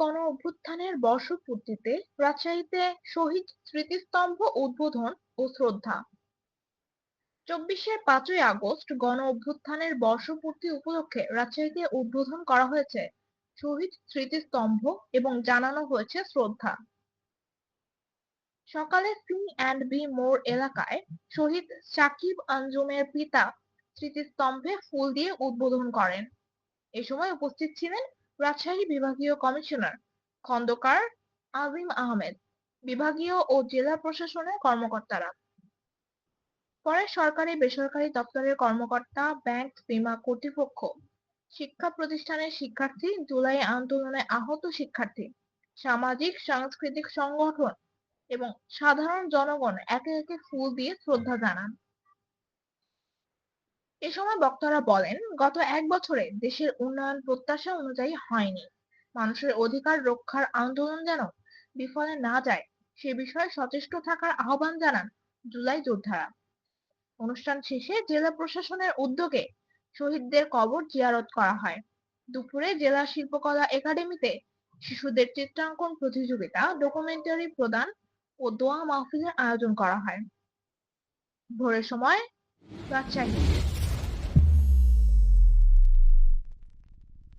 গণ অভ্যুত্থানের বর্ষপূর্তিতে রাজশাহীতে শহীদ স্মৃতিস্তম্ভ উদ্বোধন ও শ্রদ্ধা। চব্বিশের পাঁচই আগস্ট গণ অভ্যুত্থানের বর্ষপূর্তি উপলক্ষে রাজশাহীতে উদ্বোধন করা হয়েছে শহীদ স্মৃতিস্তম্ভ এবং জানানো হয়েছে শ্রদ্ধা। সকালে সি অ্যান্ড বি মোড় এলাকায় শহীদ সাকিব আঞ্জুমের পিতা স্মৃতিস্তম্ভে ফুল দিয়ে উদ্বোধন করেন। এ সময় উপস্থিত ছিলেন রাজশাহী বিভাগীয় কমিশনার খন্দকার আজিম আহমেদ, বিভাগীয় ও জেলা প্রশাসনের কর্মকর্তারা। পরে সরকারি বেসরকারি দপ্তরের কর্মকর্তা ব্যাংক বিমা কর্তৃপক্ষ, শিক্ষা প্রতিষ্ঠানের শিক্ষার্থী, জুলাই আন্দোলনে আহত শিক্ষার্থী, সামাজিক, সাংস্কৃতিক সংগঠন এবং সাধারণ জনগণ একে একে ফুল দিয়ে শ্রদ্ধা জানান। এ সময় বক্তারা বলেন, গত এক বছরে দেশের উন্নয়ন প্রত্যাশা অনুযায়ী হয়নি। মানুষের অধিকার রক্ষার আন্দোলন যেন বিফলে না যায়, সে বিষয়ে সচেষ্ট থাকার আহ্বান জানান জুলাই যোদ্ধারা। অনুষ্ঠান শেষে জেলা প্রশাসনের উদ্যোগে শহীদদের কবর জিয়ারত করা হয়। দুপুরে জেলা শিল্পকলা একাডেমিতে শিশুদের চিত্রাঙ্কন প্রতিযোগিতা, ডকুমেন্টারি প্রদান ও দোয়া মাহফিলের আয়োজন করা হয়। ভোরের সময় রাজশাহী।